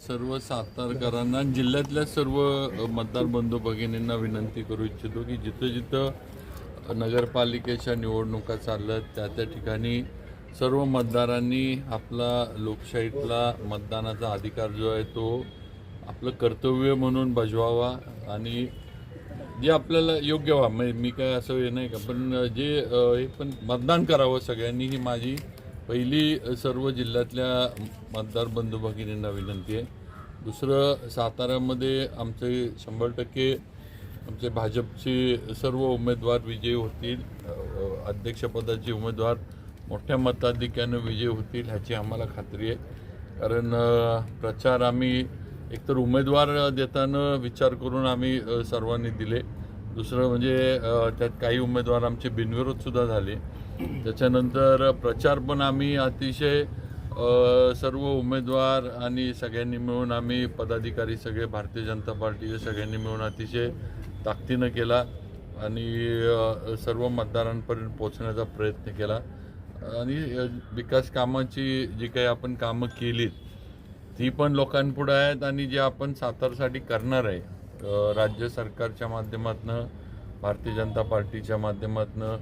सर्व सातारकरांना जिल्ह्यातल्या सर्व मतदार बंधू भगिनींना विनंती करू इच्छितो की जिथं जिथं नगरपालिकेच्या निवडणुका चालल्यात त्या त्या ठिकाणी सर्व मतदारांनी आपला लोकशाहीतला मतदानाचा अधिकार जो आहे तो आपलं कर्तव्य म्हणून बजवावा आणि जे आपल्याला योग्य व्हा म्हणजे मी काय असं हे नाही का पण जे हे पण मतदान करावं सगळ्यांनी ही माझी पहिली सर्व जिल्ह्यातल्या मतदार बंधू भगिनींना विनंती आहे. दुसरं साताऱ्यामध्ये आमचे शंभर टक्के आमचे भाजपचे सर्व उमेदवार विजयी होतील. अध्यक्षपदाचे उमेदवार मोठ्या मताधिक्यानं विजयी होतील ह्याची आम्हाला खात्री आहे. कारण प्रचार आम्ही एकतर उमेदवार देताना विचार करून आम्ही सर्वांनी दिले. दुसरं म्हणजे त्यात काही उमेदवार आमचे बिनविरोधसुद्धा झाले. त्याच्यानंतर प्रचार पण आम्ही अतिशय सर्व उमेदवार आणि सगळ्यांनी मिळून आम्ही पदाधिकारी सगळे भारतीय जनता पार्टीचे सगळ्यांनी मिळून अतिशय ताकदीनं केला आणि सर्व मतदारांपर्यंत पोहोचण्याचा प्रयत्न केला. आणि विकास कामाची जी काही आपण कामं केलीत ती पण लोकांपुढं आहेत आणि जे आपण सातारसाठी करणार आहे राज्य सरकारच्या माध्यमातनं भारतीय जनता पार्टीच्या माध्यमातनं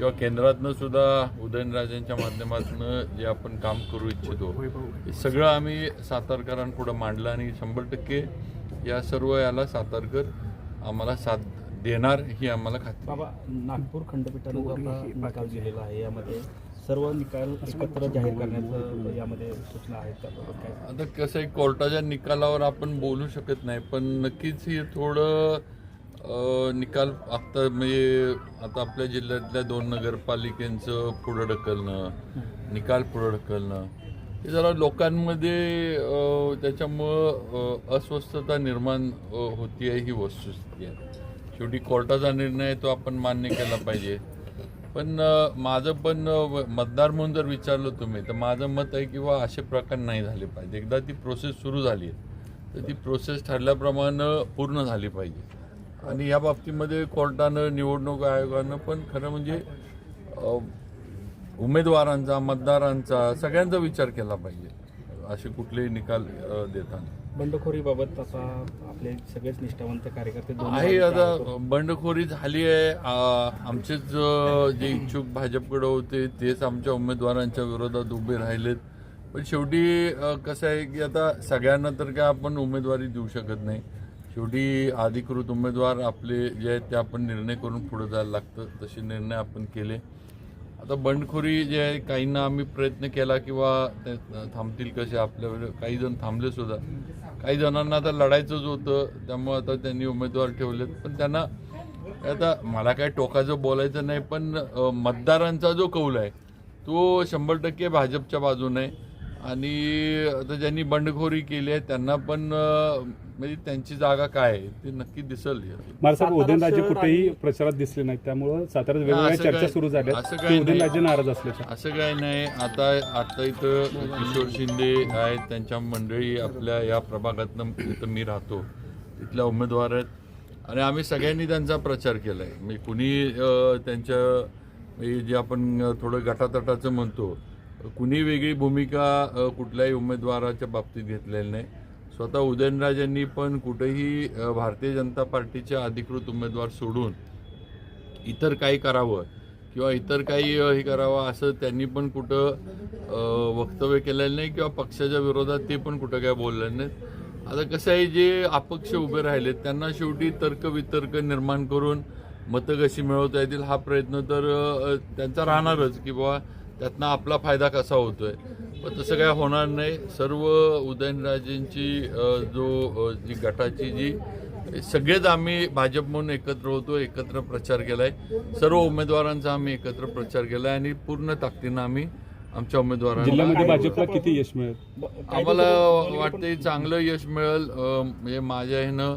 किंवा केंद्रातनं सुद्धा उदयनराजेंच्या माध्यमातनं जे आपण काम करू इच्छितो हे सगळं आम्ही सातारकरांपुढं मांडलं आणि शंभर टक्के या सर्व याला सातारकर आम्हाला साथ देणार ही आम्हाला खात्री. बाबा नागपूर खंडपीठानं जो निकाल दिलेला आहे यामध्ये सर्व निकाल एकत्र जाहीर करण्याचं यामध्ये सूचना आहेत आता कसं आहे कोर्टाच्या निकालावर आपण बोलू शकत नाही पण नक्कीच हे थोडं निकाल आता म्हणजे आता आपल्या जिल्ह्यातल्या दोन नगरपालिकेंचं पुढं ढकलणं निकाल पुढं ढकलणं हे जरा लोकांमध्ये त्याच्यामुळं अस्वस्थता निर्माण होती आहे ही वस्तुस्थिती आहे. शेवटी कोर्टाचा निर्णय आहे तो आपण मान्य केला पाहिजे. पण माझं पण मतदार म्हणून जर विचारलं तुम्ही तर माझं मत आहे की बा असे प्रकार नाही झाले पाहिजे. एकदा ती प्रोसेस सुरू झाली आहे तर ती प्रोसेस ठरल्याप्रमाणे पूर्ण झाली पाहिजे. आणि या बाबतीमध्ये कोर्टानं निवडणूक आयोगानं पण खरं म्हणजे उमेदवारांचा मतदारांचा सगळ्यांचा विचार केला पाहिजे असे कुठलेही निकाल देताना. बंडखोरीबाबत आता आपले सगळेच निष्ठावंत कार्यकर्ते आहे आता बंडखोरी झाली आहे. आमचेच जे इच्छुक भाजपकडे होते तेच आमच्या उमेदवारांच्या विरोधात उभे राहिलेत. पण शेवटी कसं आहे की आता सगळ्यांना तर काय आपण उमेदवारी देऊ शकत नाही. शेवटी अधिकृत उमेदवार आपले जे आहेत ते आपण निर्णय करून पुढे जायला लागतं. तसे निर्णय आपण केले. आता बंडखोरी जे आहे काहींना आम्ही प्रयत्न केला किंवा ते थांबतील कसे? आपल्या काही जण थांबले सुद्धा. काही जणांना आता लढायचंच होतं. त्यामुळे आता त्यांनी उमेदवार ठेवलेत. पण त्यांना आता मला काय टोकाचं बोलायचं नाही पण मतदारांचा जो कौल आहे तो शंभर टक्के भाजपच्या बाजूने आहे. आणि आता ज्यांनी बंडखोरी केली आहे त्यांना पण म्हणजे त्यांची जागा काय आहे ते नक्की दिसल मला उदयनराजे कुठेही प्रचारात दिसले नाहीत त्यामुळं साताऱ्यात वेगवेगळ्या चर्चा सुरू झाल्या असं की काय नाही. उदयनराजे नाराज असल्याच्या असं काय नाही. आता आता इथं किशोर शिंदे आहेत त्यांच्या मंडळी आपल्या या प्रभागातनं इथं मी राहतो. तिथल्या उमेदवार आहेत. आणि आम्ही सगळ्यांनी त्यांचा प्रचार केला आहे म्हणजे कुणी त्यांच्या जे आपण थोडं गटातटाचं म्हणतो कुणी वेगळी भूमिका कुठल्याही उमेदवाराच्या बाबतीत घेतलेली नाही. स्वतः उदयनराजांनी पण कुठेही भारतीय जनता पार्टीचे अधिकृत उमेदवार सोडून इतर काही करावं किंवा इतर काही हे करावं असं त्यांनी पण कुठं वक्तव्य केलेलं नाही किंवा पक्षाच्या विरोधात ते पण कुठं काय बोललेलं नाहीत. आता कसं आहे जे अपक्ष उभे राहिलेत त्यांना शेवटी तर्कवितर्क निर्माण करून मतं कशी मिळवता येतील हा प्रयत्न तर त्यांचा राहणारच की बाबा त्यातनं आपला फायदा कसा होतोय? पण तसं काय होणार नाही. सर्व उदयनराजेंची जो जी गटाची जी सगळेच आम्ही भाजप म्हणून एकत्र होतो एकत्र प्रचार केलाय. सर्व उमेदवारांचा आम्ही एकत्र प्रचार केलाय आणि पूर्ण ताकदीनं आम्ही आमच्या उमेदवारांना भाजपला किती यश मिळेल? आम्हाला वाटतंय चांगलं यश मिळेल. म्हणजे माझ्या ह्यानं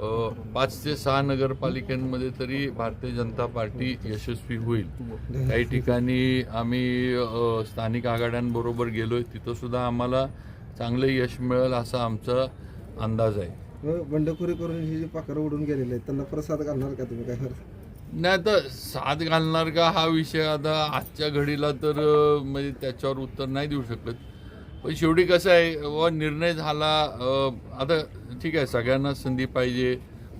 पाच ते सहा नगरपालिकांमध्ये तरी भारतीय जनता पार्टी यशस्वी होईल. काही ठिकाणी आम्ही स्थानिक आघाड्यांबरोबर गेलोय. तिथं सुद्धा आम्हाला चांगलं यश मिळेल असा आमचा अंदाज आहे. बंडखोरी करून ही जी पाखरं उडून गेलेले आहेत त्यांना प्रसाद घालणार का तुम्ही? काय नाही आता साथ घालणार का हा विषय? आता आजच्या घडीला तर म्हणजे त्याच्यावर उत्तर नाही देऊ शकत. पण शेवटी कसं आहे व निर्णय झाला आता ठीक आहे सगळ्यांना संधी पाहिजे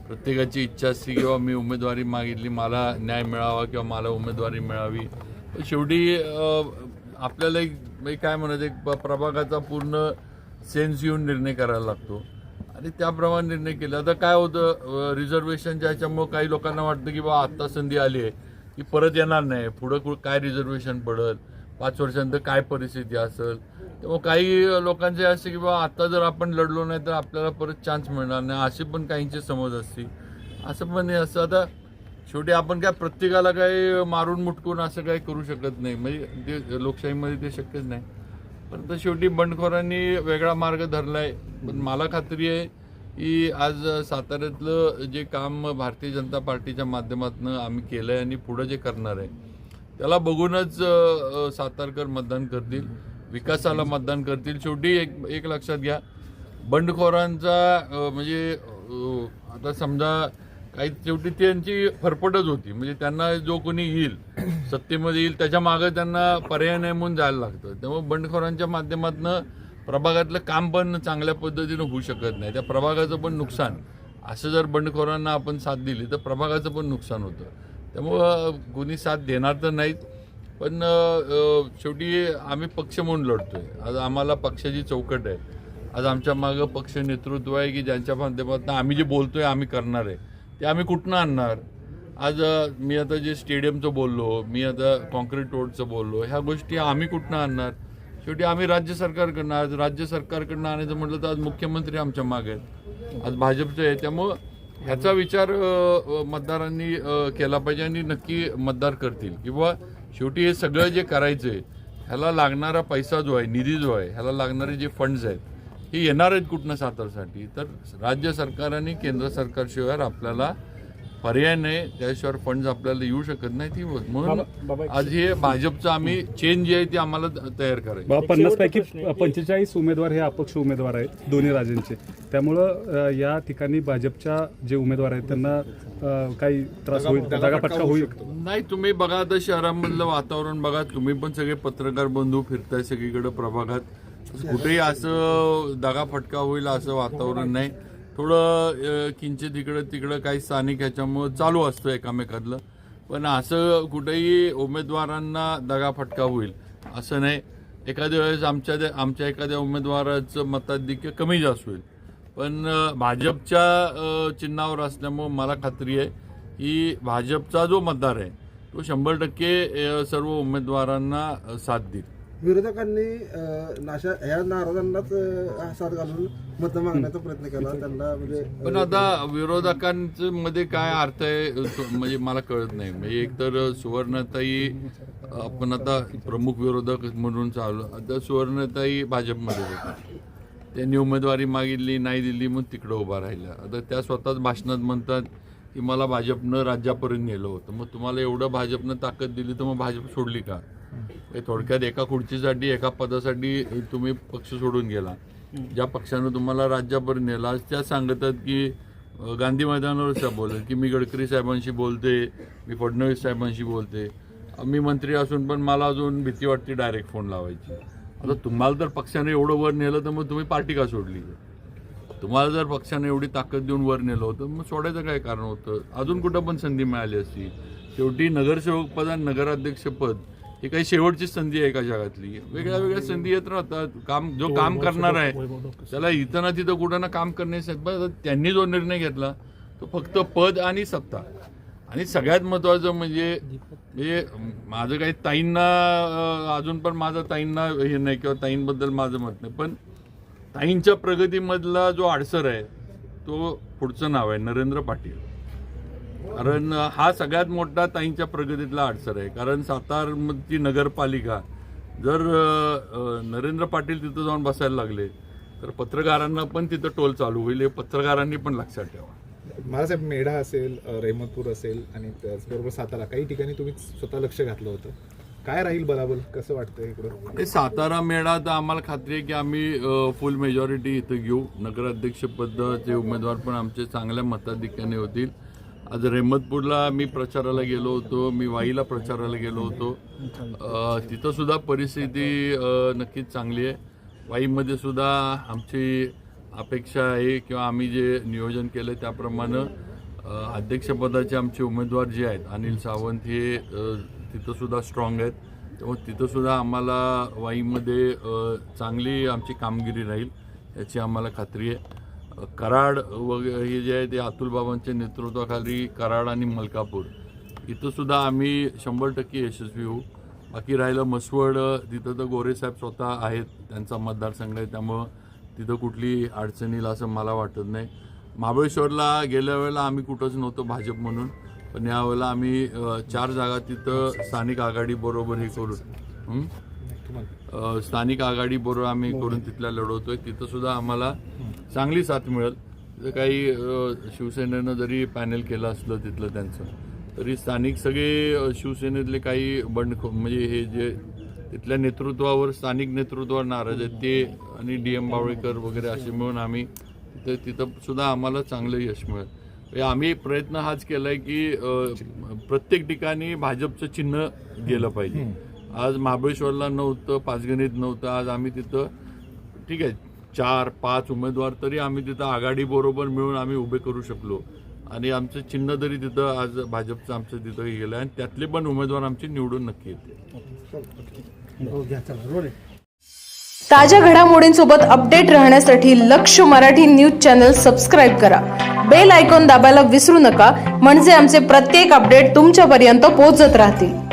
प्रत्येकाची इच्छा असते किंवा मी उमेदवारी मागितली मला न्याय मिळावा किंवा मला उमेदवारी मिळावी. पण शेवटी आपल्याला एक काय म्हणत एक प- प्रभागाचा पूर्ण सेन्स येऊन निर्णय करायला लागतो. आणि त्याप्रमाणे निर्णय केला. आता काय होतं रिझर्वेशनच्या ह्याच्यामुळं काही लोकांना वाटतं की बा आत्ता संधी आली आहे. की परत येणार नाही. पुढं काय रिझर्वेशन पडत पाच वर्षानंतर काय परिस्थिती असेल? तेव्हा काही लोकांचे असे की बाबा आता जर आपण लढलो नाही तर आपल्याला परत चान्स मिळणार नाही अशी पण काहींची समज असते. असं पण हे असं आता शेवटी आपण काय प्रत्येकाला काही मारून मुटकून असं काही करू शकत नाही. म्हणजे ते लोकशाहीमध्ये ते शक्यच नाही. परंतु शेवटी बंडखोरांनी वेगळा मार्ग धरला आहे पण मला खात्री आहे की आज साताऱ्यातलं जे काम भारतीय जनता पार्टीच्या माध्यमातून आम्ही केलं आहे आणि पुढं जे करणार आहे त्याला बघूनच सातारकर मतदान करतील विकासाला मतदान करतील. शेवटी एक एक लक्षात घ्या बंडखोरांचा म्हणजे आता समजा काही शेवटी त्यांची फरफटच होती. म्हणजे त्यांना जो कोणी येईल सत्तेमध्ये येईल त्याच्यामागे त्यांना पर्याय नाही म्हणून जायला लागतं. त्यामुळे बंडखोरांच्या माध्यमातून प्रभागातलं काम पण चांगल्या पद्धतीनं होऊ शकत नाही. त्या प्रभागाचं पण नुकसान असं जर बंडखोरांना आपण साथ दिली तर प्रभागाचं पण नुकसान होतं. त्यामुळं कोणी साथ देणार तर नाहीत. पण शेवटी आम्ही पक्ष म्हणून लढतो आहे आज आम्हाला पक्षाची चौकट आहे. आज आमच्या मागं पक्ष नेतृत्व आहे की ज्यांच्या माध्यमातून आम्ही जे बोलतो आहे आम्ही करणार आहे. ते आम्ही कुठनं आणणार? आज मी आता जे स्टेडियमचं बोललो मी आता कॉन्क्रीट रोडचं बोललो ह्या गोष्टी आम्ही कुठनं आणणार? शेवटी आम्ही राज्य सरकारकडनं आज राज्य सरकारकडनं आणायचं म्हटलं तर आज मुख्यमंत्री आमच्या मागे आहेत. आज भाजपचं आहे. त्यामुळं ह्याचा विचार मतदारांनी केला पाहिजे आणि नक्की मतदार करतील. किंवा शेवटी हे सगळं जे करायचं आहे ह्याला लागणारा पैसा जो आहे निधी जो आहे ह्याला लागणारे जे फंड्स आहेत हे येणार आहेत कुठनं सातारसाठी. तर राज्य सरकार आणि केंद्र सरकारशिवाय आपल्याला पर्याय नाही त्याशिवाय फंड्स आपल्याला येऊ शकत नाही ती म्हणून आज हे भाजपचं आम्ही चेंज जे आहे ते आम्हाला तयार करायचं. पन्नास पैकी. पंचेचाळीस उमेदवार हे अपक्ष उमेदवार आहेत दोन्ही राज्यांचे. त्यामुळं या ठिकाणी भाजपच्या जे उमेदवार आहेत त्यांना काही त्रास होईल दगाफटका होईल नाही तुम्ही बघा आता शहरामधलं वातावरण बघा तुम्ही पण सगळे पत्रकार बंधू फिरताय सगळीकडे प्रभागात. कुठेही असं दगाफटका होईल असं वातावरण नाही. थोडं किंचित इकडं तिकडं काही स्थानिक ह्याच्यामुळं चालू असतं एकामेकातलं. पण असं कुठेही उमेदवारांना दगाफटका होईल असं नाही. एखाद्या वेळेस आमच्या आमच्या एखाद्या उमेदवाराचं मताधिक्य कमी जास्त होईल. पण भाजपच्या चिन्हावर असल्यामुळं मला खात्री आहे की भाजपचा जो मतदार आहे तो शंभर टक्के सर्व उमेदवारांना साथ देईल. विरोधकांनी नाशा ह्या नाराजांनाच साथ घालून मत मागण्याचा प्रयत्न केला. त्यांना म्हणजे पण आता विरोधकांचं मध्ये काय अर्थ आहे म्हणजे मला कळत नाही. म्हणजे एकतर सुवर्णताई आपण आता प्रमुख विरोधक म्हणून चालू आता सुवर्णताई भाजपमध्ये होत्या. त्यांनी उमेदवारी मागितली नाही दिली मग तिकडं उभा राहिल्या. आता त्या स्वतःच भाषणात म्हणतात की मला भाजपनं राज्यापर्यंत नेलं होतं. मग तुम्हाला एवढं भाजपनं ताकद दिली तर मग भाजप सोडली का? ते थोडक्यात एका खुर्चीसाठी एका पदासाठी तुम्ही पक्ष सोडून गेला. ज्या पक्षानं तुम्हाला राज्यभर नेला त्या सांगतात की गांधी मैदानावर बोलत की मी गडकरी साहेबांशी बोलते मी फडणवीस साहेबांशी बोलते. मी मंत्री असून पण मला अजून भीती वाटते डायरेक्ट फोन लावायची. आता तुम्हाला जर पक्षाने एवढं वर नेलं तर मग तुम्ही पार्टी का सोडली? तुम्हाला जर पक्षाने एवढी ताकद देऊन वर नेलं होतं मग सोडायचं काय कारण होतं? अजून कुठं पण संधी मिळाली असती. शेवटी नगरसेवक पद आणि नगराध्यक्ष पद ही काही शेवटची संधी आहे का जगातली? वेगळ्या वेगळ्या संधी येत राहतात. काम जो काम करणार आहे त्याला इथं ना तिथं कुठं ना काम करण्यासाठी त्यांनी जो निर्णय घेतला तो फक्त पद आणि सत्ता. आणि सगळ्यात महत्वाचं म्हणजे म्हणजे माझं काही ताईंना अजून पण माझं ताईंना हे नाही किंवा ताईंबद्दल माझं मत नाही. पण ताईंच्या प्रगतीमधला जो आडसर आहे तो पुढचं नाव आहे नरेंद्र पाटील. कारण हा सगळ्यात मोठा ताईंच्या प्रगतीतला अडसर आहे. कारण सातारची नगरपालिका जर नरेंद्र पाटील तिथं जाऊन बसायला लागले तर पत्रकारांना पण तिथं टोल चालू होईल हे पत्रकारांनी पण लक्षात ठेवा. महाराजाहेब मेढा असेल रेहमतपूर असेल आणि त्याचबरोबर सातारा काही ठिकाणी तुम्ही स्वतः लक्ष घातलं होतं. काय राहील बलाबल? कसं वाटतं इकडं? सातारा मेळा तर आम्हाला खात्री आहे की आम्ही फुल मेजॉरिटी इथं घेऊ. नगराध्यक्ष पदाचे उमेदवार पण आमचे चांगल्या मताधिक्याने होतील. आज रेहमतपूरला मी प्रचाराला गेलो होतो मी वाईला प्रचाराला गेलो होतो. तिथंसुद्धा तिथं सुद्धा परिस्थिती नक्कीच चांगली आहे. वाईमध्ये सुद्धा आमची अपेक्षा आहे किंवा आम्ही जे नियोजन केलं त्याप्रमाणे अध्यक्षपदाचे आमचे उमेदवार जे आहेत अनिल सावंत हे तिथंसुद्धा स्ट्रॉंग आहेत. त्यामुळे तिथंसुद्धा आम्हाला वाईमध्ये चांगली आमची कामगिरी राहील याची आम्हाला खात्री आहे. कराड वगैरे हे जे आहे ते अतुल बाबांच्या नेतृत्वाखाली कराड आणि मलकापूर. इथंसुद्धा आम्ही शंभर टक्के यशस्वी होऊ. बाकी राहिलं मसवड तिथं तर गोरेसाहेब स्वतः आहेत त्यांचा मतदारसंघ आहे त्यामुळं तिथं कुठली अडचणीला असं मला वाटत नाही. महाबळेश्वरला गेल्या वेळेला आम्ही कुठंच नव्हतो भाजप म्हणून पण यावेळेला आम्ही चार जागा तिथं स्थानिक आघाडीबरोबर हे करून स्थानिक आघाडीबरोबर आम्ही करून तिथल्या लढवतोय. तिथंसुद्धा आम्हाला चांगली साथ मिळेल. काही शिवसेनेनं जरी पॅनल केलं असलं तिथलं त्यांचं तरी स्थानिक सगळे शिवसेनेतले काही बंडखो म्हणजे हे जे तिथल्या नेतृत्वावर स्थानिक नेतृत्वावर नाराज आहेत ते आणि डी एम बावळेकर वगैरे असे मिळून आम्ही तिथं तिथं सुद्धा आम्हाला चांगलं यश मिळेल. म्हणजे आम्ही प्रयत्न हाच केलाय की अ, प्रत्येक ठिकाणी भाजपचं चिन्ह गेलं पाहिजे. आज महाबळेश्वरला नव्हतं पाचगणीत नव्हतं आज आम्ही तिथं ठीक आहे चार पाच उमेदवार तरी आम्ही तिथं आघाडीबरोबर मिळून आम्ही उभे करू शकलो. आणि आमचं चिन्ह जरी तिथं आज भाजपचं आमचं तिथं गेलं आणि त्यातले पण उमेदवार आमचे निवडून नक्की येते ताज्या घडामोडींसोबत अपडेट राहण्यासाठी लक्ष मराठी न्यूज चॅनल सबस्क्राईब करा. बेल आयकॉन दाबायला विसरू नका. म्हणजे आमचे प्रत्येक अपडेट तुमच्यापर्यंत पोहोचत राहतील.